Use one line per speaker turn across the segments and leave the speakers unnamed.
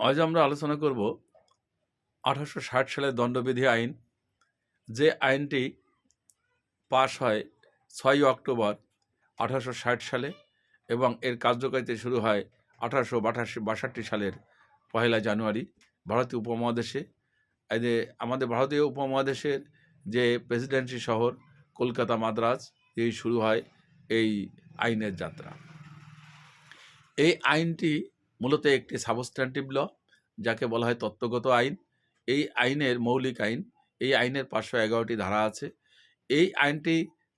আজ আমরা আলোচনা করব আঠারোশো ষাট সালের দণ্ডবিধি আইন, যে আইনটি পাশ হয় ছয়ই অক্টোবর আঠারোশো ষাট সালে এবং এর কার্যকারিতা শুরু হয় আঠারোশো বাষট্টি বাষট্টি সালের পহেলা জানুয়ারি ভারতীয় উপমহাদেশে। যে আমাদের ভারতীয় উপমহাদেশের যে প্রেসিডেন্সি শহর, কলকাতা মাদ্রাজ, এই শুরু হয় এই আইনের যাত্রা। এই আইনটি মূলত একটি সাবস্ট্যান্টিভ ল, যাকে বলা হয় তত্ত্বগত আইন। এই আইনের মৌলিক আইন, এই আইনের পাঁচশো এগারোটি ধারা আছে। এই আইনটি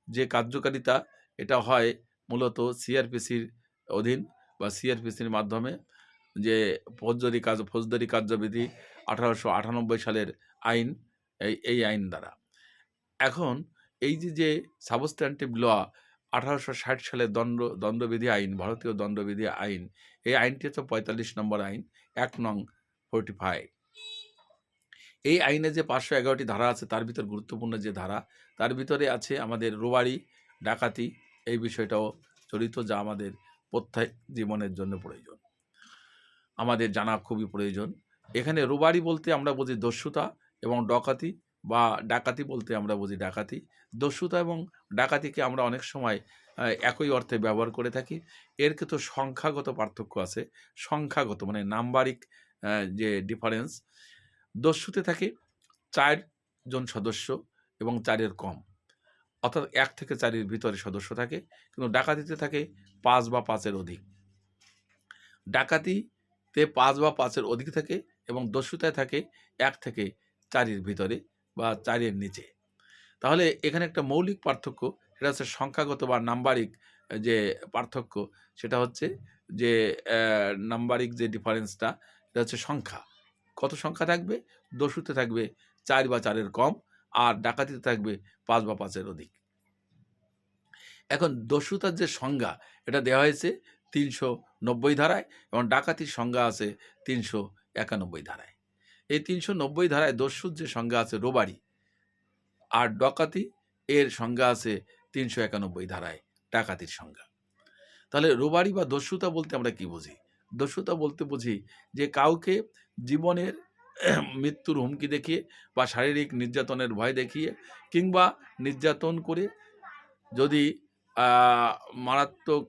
যে কার্যকারিতা, এটা হয় মূলত সিআরপিসির অধীন বা সিআরপিসির মাধ্যমে যে ফৌজদারি কাজ, ফৌজদারি কার্যবিধি আঠারোশো আটানব্বই সালের আইন, এই এই আইন দ্বারা। এখন এই যে যে সাবস্ট্যান্টিভ ল আঠারোশো ষাট সালের দণ্ড, দণ্ডবিধি আইন, ভারতীয় দণ্ডবিধি আইন, এই আইনটি হচ্ছে পঁয়তাল্লিশ নম্বর আইন, এক নং ফোরটি ফাইভ এই আইনে যে পাঁচশো এগারোটি ধারা আছে, তার ভিতর গুরুত্বপূর্ণ যে ধারা, তার ভিতরে আছে আমাদের রোবারি, ডাকাতি, এই বিষয়টাও জড়িত যা আমাদের প্রত্যেক জীবনের জন্য প্রয়োজন। আমাদের জানা খুবই প্রয়োজন। এখানে রোবারি বলতে আমরা বুঝি দস্যুতা এবং ডকাতি বা ডাকাতি বলতে আমরা বুঝি ডাকাতি। দস্যুতা এবং ডাকাতিকে আমরা অনেক সময় একই অর্থে ব্যবহার করে থাকি। এর কিন্তু সংখ্যাগত পার্থক্য আছে। সংখ্যাগত মানে নাম্বারিক যে ডিফারেন্স দস্যুতে থাকে চারজন সদস্য এবং চারের কম। অর্থাৎ এক থেকে চারের ভিতরে সদস্য থাকে, কিন্তু ডাকাতিতে থাকে পাঁচ বা পাঁচের অধিক। ডাকাতিতে পাঁচ বা পাঁচের অধিক থাকে এবং দস্যুতায় থাকে এক থেকে চারের ভিতরে। বা চারের নিচে। তাহলে এখানে একটা মৌলিক পার্থক্য, সেটা হচ্ছে সংখ্যাগত বা নাম্বারিক যে পার্থক্য, সেটা হচ্ছে যে নাম্বারিক যে ডিফারেন্সটা এটা হচ্ছে সংখ্যা। কত সংখ্যা থাকবে? দস্যুতে থাকবে চার বা চারের কম, আর ডাকাতিতে থাকবে পাঁচ বা পাঁচের অধিক। এখন দস্যুতার যে সংজ্ঞা, এটা দেওয়া হয়েছে তিনশো নব্বই ধারায়, এবং ডাকাতির সংজ্ঞা আছে তিনশো একানব্বই ধারায়। এই তিনশো নব্বই ধারায় দস্যুর যে সংজ্ঞা আছে রোবারি আর ডকাতি, এর সংজ্ঞা আছে তিনশো একানব্বই ধারায় ডাকাতির সংজ্ঞা। তাহলে রোবারি বা দস্যুতা বলতে আমরা কি বুঝি? দস্যুতা বলতে বুঝি যে কাউকে জীবনের মৃত্যুর হুমকি দেখিয়ে বা শারীরিক নির্যাতনের ভয় দেখিয়ে কিংবা নির্যাতন করে যদি মারাত্মক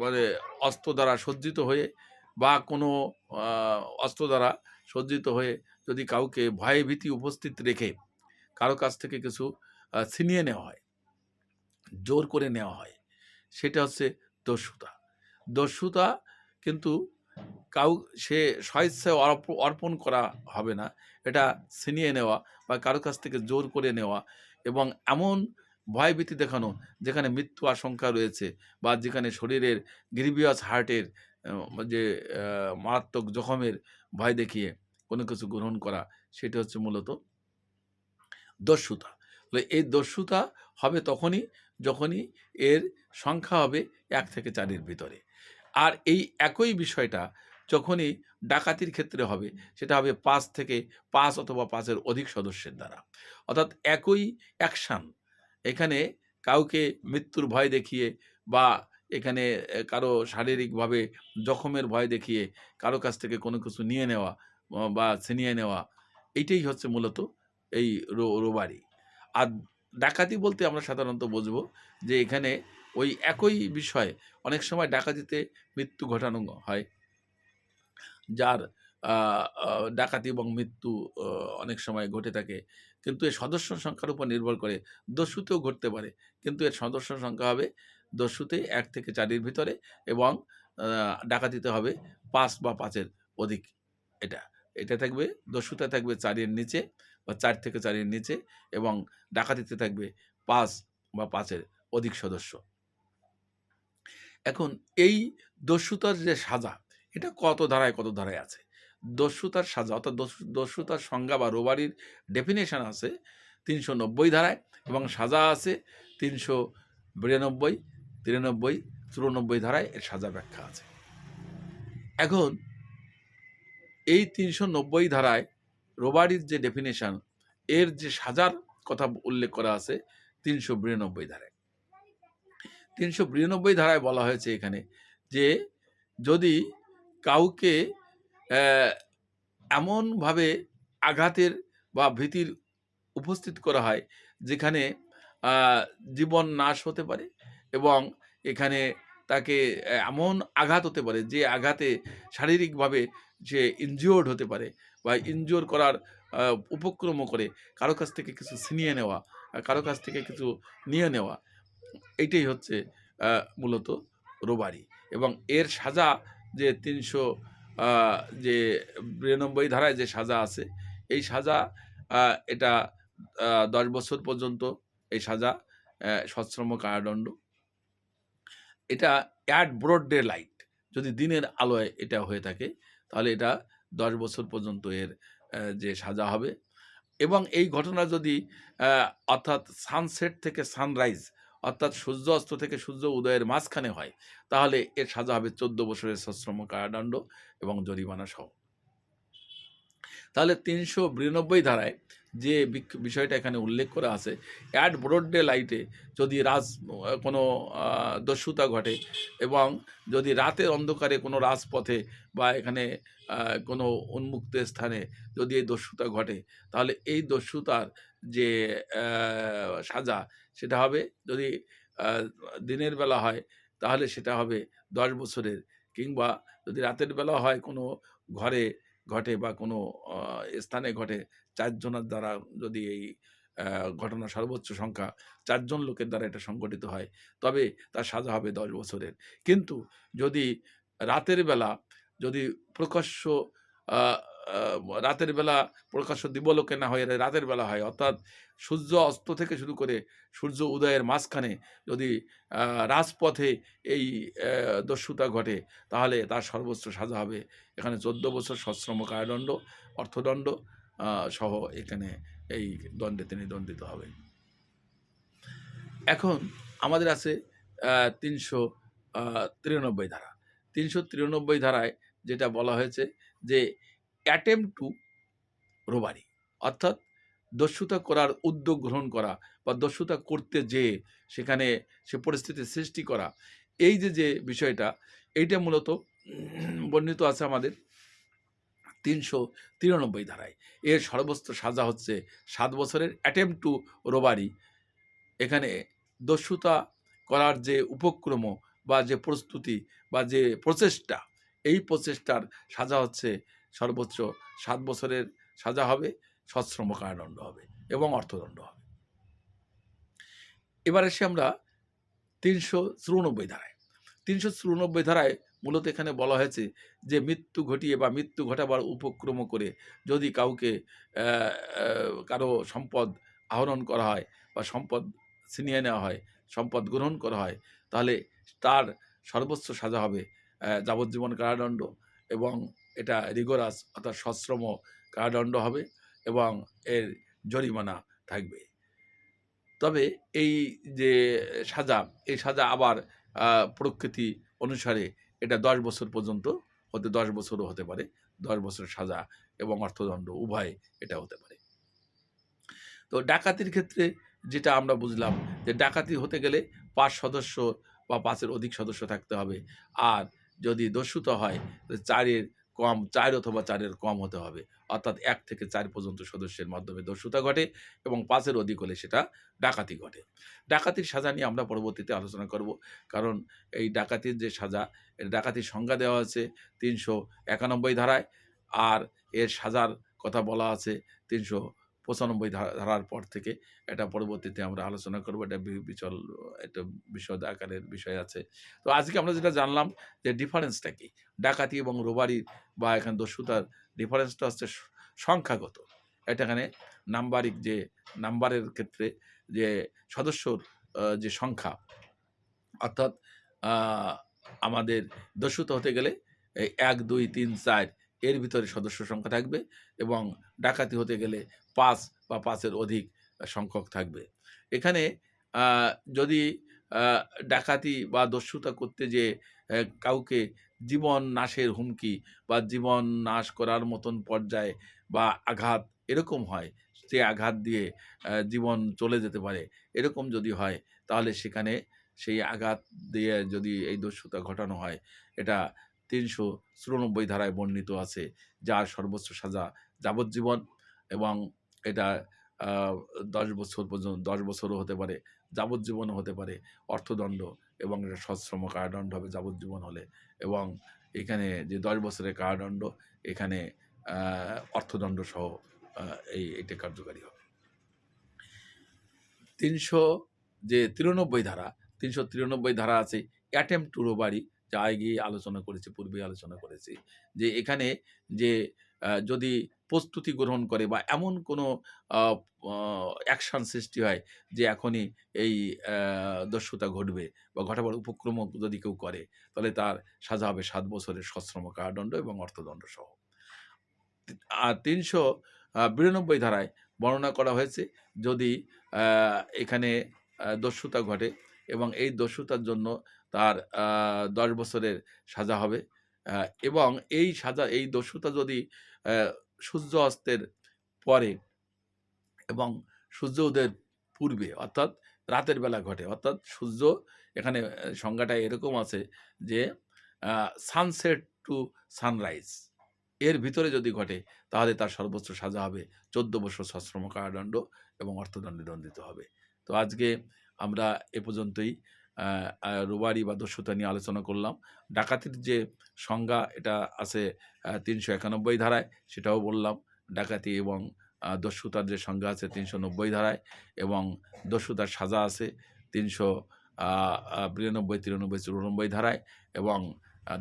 মানে অস্ত্র দ্বারা সজ্জিত হয়ে বা কোনো অস্ত্র দ্বারা সজ্জিত হয়ে যদি কাউকে ভয়ে ভীতি উপস্থিত রেখে কারও কাছ থেকে কিছু ছিনিয়ে নেওয়া হয়, জোর করে নেওয়া হয়, সেটা হচ্ছে দস্যুতা। দস্যুতা কিন্তু কাউ, সে স্বেচ্ছায় অর্প- অর্পণ করা হবে না। এটা ছিনিয়ে নেওয়া বা কারও কাছ থেকে জোর করে নেওয়া এবং এমন ভয়ভীতি দেখানো যেখানে মৃত্যু আশঙ্কা রয়েছে বা যেখানে শরীরের গ্রিভিয়াস হার্টের যে মারাত্মক জখমের ভয় দেখিয়ে কোনো কিছু গ্রহণ করা, সেটা হচ্ছে মূলত দস্যুতা। এই দস্যুতা হবে তখনই, যখনই এর সংখ্যা হবে এক থেকে চারের ভিতরে। আর এই একই বিষয়টা যখনই ডাকাতির ক্ষেত্রে হবে, সেটা হবে পাঁচ থেকে পাঁচ অথবা পাঁচের অধিক সদস্যের দ্বারা। অর্থাৎ একই অ্যাকশান। এখানে কাউকে মৃত্যুর ভয় দেখিয়ে বা এখানে কারও শারীরিকভাবে জখমের ভয় দেখিয়ে কারও কাছ থেকে কোনো কিছু নিয়ে নেওয়া বা ছিনিয়ে নেওয়া, এইটাই হচ্ছে মূলত এই রোবারি। আর ডাকাতি বলতে আমরা সাধারণত বুঝব যে এখানে ওই একই বিষয় অনেক সময় ডাকাতিতে মৃত্যু ঘটানো হয়। যার ডাকাতি এবং মৃত্যু অনেক সময় ঘটে থাকে। কিন্তু এর সদস্য সংখ্যার উপর নির্ভর করে দস্যুতেও ঘটতে পারে। কিন্তু এর সদস্য সংখ্যা হবে দস্যুতে এক থেকে চারের ভিতরে এবং ডাকাতিতে হবে পাঁচ বা পাঁচের অধিক এটা। এটা থাকবে, দস্যুতা থাকবে চারের নিচে বা চার থেকে চারের নিচে এবং ডাকাতিতে থাকবে পাঁচ বা পাঁচের অধিক সদস্য। এখন এই দস্যুতার যে সাজা, এটা কত ধারায় কত ধারায় আছে? দস্যুতার সাজা, অর্থাৎ দস্যু- দস্যুতার সংজ্ঞা বা রোবারির ডেফিনেশন আছে তিনশো নব্বই ধারায় এবং সাজা আছে তিনশো বিরানব্বই, তিরানব্বই, চুরানব্বই ধারায় এর সাজা ব্যাখ্যা আছে। এখন এই তিনশো নব্বই ধারায় রোবারির যে ডেফিনেশন এর যে সাজার কথা উল্লেখ করা আছে তিনশো বিরানব্বই ধারায়। তিনশো বিরানব্বই ধারায় বলা হয়েছে এখানে যে যদি কাউকে এমনভাবে আঘাতের বা ভীতির উপস্থিত করা হয় যেখানে জীবন নাশ হতে পারে এবং এখানে তাকে এমন আঘাত হতে পারে যে আঘাতে শারীরিকভাবে সে ইনজিওর্ড হতে পারে বা ইনজিওর করার উপক্রমও করে কারও কাছ থেকে কিছু ছিনিয়ে নেওয়া কারও কাছ থেকে কিছু নিয়ে নেওয়া, এইটাই হচ্ছে মূলত রোবারি এবং এর সাজা যে তিনশো যে বিরানব্বই ধারায় যে সাজা আছে, এই সাজা এটা দশ বছর পর্যন্ত এই সাজা সশ্রম কারাদণ্ড। এটা অ্যাট ব্রড ডে লাইট যদি দিনের আলোয় এটা হয়ে থাকে তাহলে এটা দশ বছর পর্যন্ত এর যে সাজা হবে। এবং এই ঘটনা যদি অর্থাৎ সানসেট থেকে সানরাইজ অর্থাৎ সূর্য অস্ত থেকে সূর্য উদয়ের মাঝখানে হয়, তাহলে এর সাজা হবে চোদ্দ বছরের সশ্রম কারাদণ্ড এবং জরিমানা সহ। তাহলে তিনশো বিরানব্বই ধারায় যে বিষয়টা এখানে উল্লেখ করা আছে অ্যাট ব্রড ডে লাইটে যদি রাজ কোনো দস্যুতা ঘটে এবং যদি রাতের অন্ধকারে কোনো রাজপথে বা এখানে কোনো উন্মুক্ত স্থানে যদি এই দস্যুতা ঘটে, তাহলে এই দস্যুতার যে সাজা সেটা হবে যদি দিনের বেলা হয়, তাহলে সেটা হবে দশ বছরের। কিংবা যদি রাতের বেলা হয় কোনো ঘরে ঘটে বা কোনো স্থানে ঘটে চারজনের দ্বারা যদি এই ঘটনা সর্বোচ্চ সংখ্যা চারজন লোকের দ্বারা এটা সংগঠিত হয়, তবে তার সাজা হবে দশ বছরের। কিন্তু যদি রাতের বেলা যদি প্রকাশ্য রাতের বেলা প্রকাশ্য দিবলোকে না হয় রাতের বেলা হয়, অর্থাৎ সূর্য অস্ত থেকে শুরু করে সূর্য উদয়ের মাঝখানে যদি রাজপথে এই দস্যুতা ঘটে, তাহলে তার সর্বোচ্চ সাজা হবে। এখানে চোদ্দ বছর সশ্রম কারাদণ্ড, অর্থদণ্ড সহ এখানে এই দণ্ডে তিনি দণ্ডিত হবেন এখন আমাদের আছে তিনশো তিরানব্বই ধারা। তিনশো তিরানব্বই ধারায় যেটা বলা হয়েছে যে অ্যাটেম্প টু রোবারি, অর্থাৎ দস্যুতা করার উদ্যোগ গ্রহণ করা বা দস্যুতা করতে যে, সেখানে সে পরিস্থিতি সৃষ্টি করা, এই যে যে বিষয়টা, এইটা মূলত বর্ণিত আছে আমাদের তিনশো তিরানব্বই ধারায়। এর সর্বোচ্চ সাজা হচ্ছে সাত বছরের অ্যাটেম্প টু রোবারি। এখানে দস্যুতা করার যে উপক্রম বা যে প্রস্তুতি বা যে প্রচেষ্টা, এই প্রচেষ্টার সাজা হচ্ছে সর্বোচ্চ সাত বছরের সাজা হবে, সশ্রম কারাদণ্ড হবে এবং অর্থদণ্ড হবে। এবার এসে আমরা তিনশো চুরানব্বই ধারায়। তিনশো চুরানব্বই ধারায় মূলত এখানে বলা হয়েছে যে মৃত্যু ঘটিয়ে বা মৃত্যু ঘটাবার উপক্রম করে যদি কাউকে কারও সম্পদ আহরণ করা হয় বা সম্পদ ছিনিয়ে নেওয়া হয়, সম্পদ গ্রহণ করা হয়, তাহলে তার সর্বোচ্চ সাজা হবে যাবজ্জীবন কারাদণ্ড এবং এটা রিগোরাস অর্থাৎ সশ্রম কারাদণ্ড হবে এবং এর জরিমানা থাকবে। তবে এই যে সাজা, এই সাজা আবার প্রকৃতি অনুসারে এটা দশ বছর পর্যন্ত হতে, দশ বছরও হতে পারে। দশ বছর সাজা এবং অর্থদণ্ড উভয় এটা হতে পারে। তো ডাকাতির ক্ষেত্রে যেটা আমরা বুঝলাম যে ডাকাতি হতে গেলে পাঁচ সদস্য বা পাঁচের অধিক সদস্য থাকতে হবে। আর যদি দস্যুতা হয় চারের কম, চার অথবা চারের কম হতে হবে। অর্থাৎ এক থেকে চার পর্যন্ত সদস্যের মাধ্যমে দস্যুতা ঘটে এবং পাঁচের অধিক হলে সেটা ডাকাতি ঘটে। ডাকাতির সাজা নিয়ে আমরা পরবর্তীতে আলোচনা করব। কারণ এই ডাকাতির যে সাজা ডাকাতির সংজ্ঞা দেওয়া আছে তিনশো একানব্বই ধারায়। আর এর সাজার কথা বলা আছে তিনশো পঁচানব্বই ধারা- ধারার পর থেকে এটা পরবর্তীতে আমরা আলোচনা করব। এটা বিচল একটা বিশদ আকারের বিষয় আছে। তো আজকে আমরা যেটা জানলাম যে ডিফারেন্সটা কি? ডাকাতি এবং রোবারি বা এখানে দস্যুতার ডিফারেন্সটা হচ্ছে সংখ্যাগত। এটা এখানে নাম্বারিক যে, নাম্বারের ক্ষেত্রে যে সদস্যর যে সংখ্যা, অর্থাৎ আমাদের দস্যুতা হতে গেলে এক, দুই, তিন, চার এর ভিতরে সদস্য সংখ্যা থাকবে এবং ডাকাতি হতে গেলে পাঁচ বা পাঁচের অধিক সংখ্যক থাকবে। এখানে যদি ডাকাতি বা দস্যুতা করতে যে কাউকে জীবন নাশের হুমকি বা জীবন নাশ করার মতন পর্যায়ে বা আঘাত এরকম হয়, সে আঘাত দিয়ে জীবন চলে যেতে পারে, এরকম যদি হয়, তাহলে সেখানে সেই আঘাত দিয়ে যদি এই দস্যুতা ঘটানো হয়, এটা তিনশো চুরানব্বই ধারায় বর্ণিত আছে, যার সর্বোচ্চ সাজা যাবজ্জীবন এবং এটা দশ বছর পর্যন্ত, দশ বছরও হতে পারে যাবজ্জীবনও হতে পারে অর্থদণ্ড এবং এটা সশ্রম কারাদণ্ড হবে যাবজ্জীবন হলে এবং এখানে যে দশ বছরের কারাদণ্ড, এখানে অর্থদণ্ড সহ এই, এটা কার্যকারী হবে। তিনশো যে তিরানব্বই ধারা, তিনশো তিরানব্বই ধারা আছে, অ্যাটেম্প টু রোবারি যা গিয়ে আলোচনা করেছি, পূর্বে আলোচনা করেছি। যে এখানে যে যদি প্রস্তুতি গ্রহণ করে বা এমন কোনো অ্যাকশন সৃষ্টি হয় যে এখনই এই দস্যুতা ঘটবে বা ঘটাবার উপক্রম যদি কেউ করে, তাহলে তার সাজা হবে সাত বছরের সশ্রম কারাদণ্ড এবং অর্থদণ্ড সহ। আর তিনশো বিরানব্বই ধারায় বর্ণনা করা হয়েছে, যদি এখানে দস্যুতা ঘটে এবং এই দস্যুতার জন্য তার দশ বছরের সাজা হবে। এবং এই সাজা, এই দস্যুতা যদি সূর্য অস্তের পরে এবং সূর্য উদয়ের পূর্বে, অর্থাৎ রাতের বেলা ঘটে, অর্থাৎ সূর্য এখানে সংজ্ঞাটা এরকম আছে যে সানসেট টু সানরাইজ এর ভিতরে যদি ঘটে, তাহলে তার সর্বোচ্চ সাজা হবে, চোদ্দ বছর সশ্রম কারাদণ্ড এবং অর্থদণ্ডে দণ্ডিত হবে। তো আজকে আমরা এ পর্যন্তই। রোবারি বা দস্যুতা নিয়ে আলোচনা করলাম। ডাকাতির যে সংজ্ঞা, এটা আছে তিনশো একানব্বই ধারায়, সেটাও বললাম। ডাকাতি এবং দস্যুতার যে সংজ্ঞা আছে, তিনশো নব্বই ধারায় এবং দস্যুতার সাজা আছে, তিনশো বিরানব্বই, তিরানব্বই, চুরানব্বই ধারায় এবং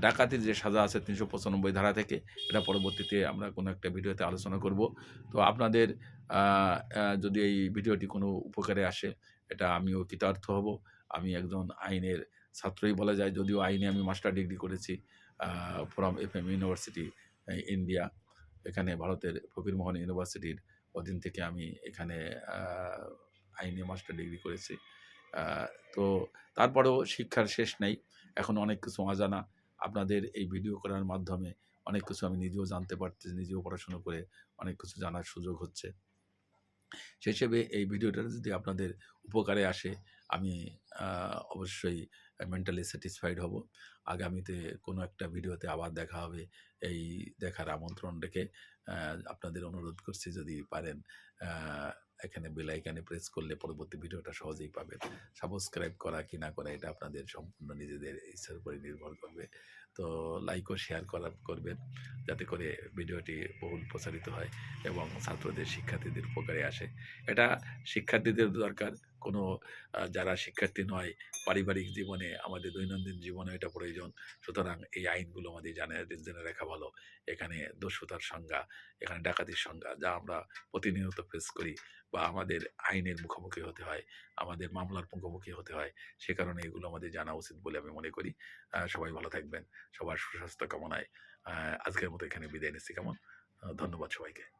ডাকাতির যে সাজা আছে, তিনশো পঁচানব্বই ধারা থেকে, এটা পরবর্তীতে আমরা কোনো একটা ভিডিওতে আলোচনা করব। তো আপনাদের যদি এই ভিডিওটি কোনো উপকারে আসে, এটা আমিও কৃতার্থ হব। আমি একজন আইনের ছাত্রই বলা যায়। যদিও আইনে আমি মাস্টার ডিগ্রি করেছি from F M university India এখানে ভারতের ফকিরমোহন ইউনিভার্সিটির অধীন থেকে আমি এখানে আইনে মাস্টার ডিগ্রি করেছি। তো তারপরেও শিক্ষার শেষ নেই। এখন অনেক কিছু অজানা। আপনাদের এই ভিডিও করার মাধ্যমে অনেক কিছু আমি নিজেও জানতে পারতেছি নিজেও পড়াশুনো করে অনেক কিছু জানার সুযোগ হচ্ছে। সেই হিসেবে এই ভিডিওটা যদি আপনাদের উপকারে আসে আমি অবশ্যই মেন্টালি স্যাটিসফাইড হব। আগামীতে কোনো একটা ভিডিওতে আবার দেখা হবে। এই দেখার আমন্ত্রণ রেখে আপনাদের অনুরোধ করছি যদি পারেন এখানে বেল আইকানে প্রেস করলে পরবর্তী ভিডিওটা সহজেই পাবেন। সাবস্ক্রাইব করা কি না করা এটা আপনাদের সম্পূর্ণ নিজেদের ইচ্ছার উপরে নির্ভর করবে। তো লাইক ও শেয়ার করা, করবেন। যাতে করে ভিডিওটি বহুল প্রচারিত হয় এবং ছাত্রদের, শিক্ষার্থীদের উপকারে আসে। এটা শিক্ষার্থীদের দরকার। কোনো যারা শিক্ষার্থী নয়, পারিবারিক জীবনে আমাদের দৈনন্দিন জীবনে এটা প্রয়োজন। সুতরাং এই আইনগুলো আমাদের জানে, জেনে রাখা ভালো। এখানে দস্যুতার সংজ্ঞা, এখানে ডাকাতির সংজ্ঞা, যা আমরা প্রতিনিয়ত ফেস করি বা আমাদের আইনের মুখোমুখি হতে হয়, আমাদের মামলার মুখোমুখি হতে হয়, সে কারণে এগুলো আমাদের জানা উচিত বলে আমি মনে করি। সবাই ভালো থাকবেন, সবার সুস্বাস্থ্য কামনায়। আজকের মতো এখানে বিদায় নিচ্ছি, কেমন? ধন্যবাদ সবাইকে।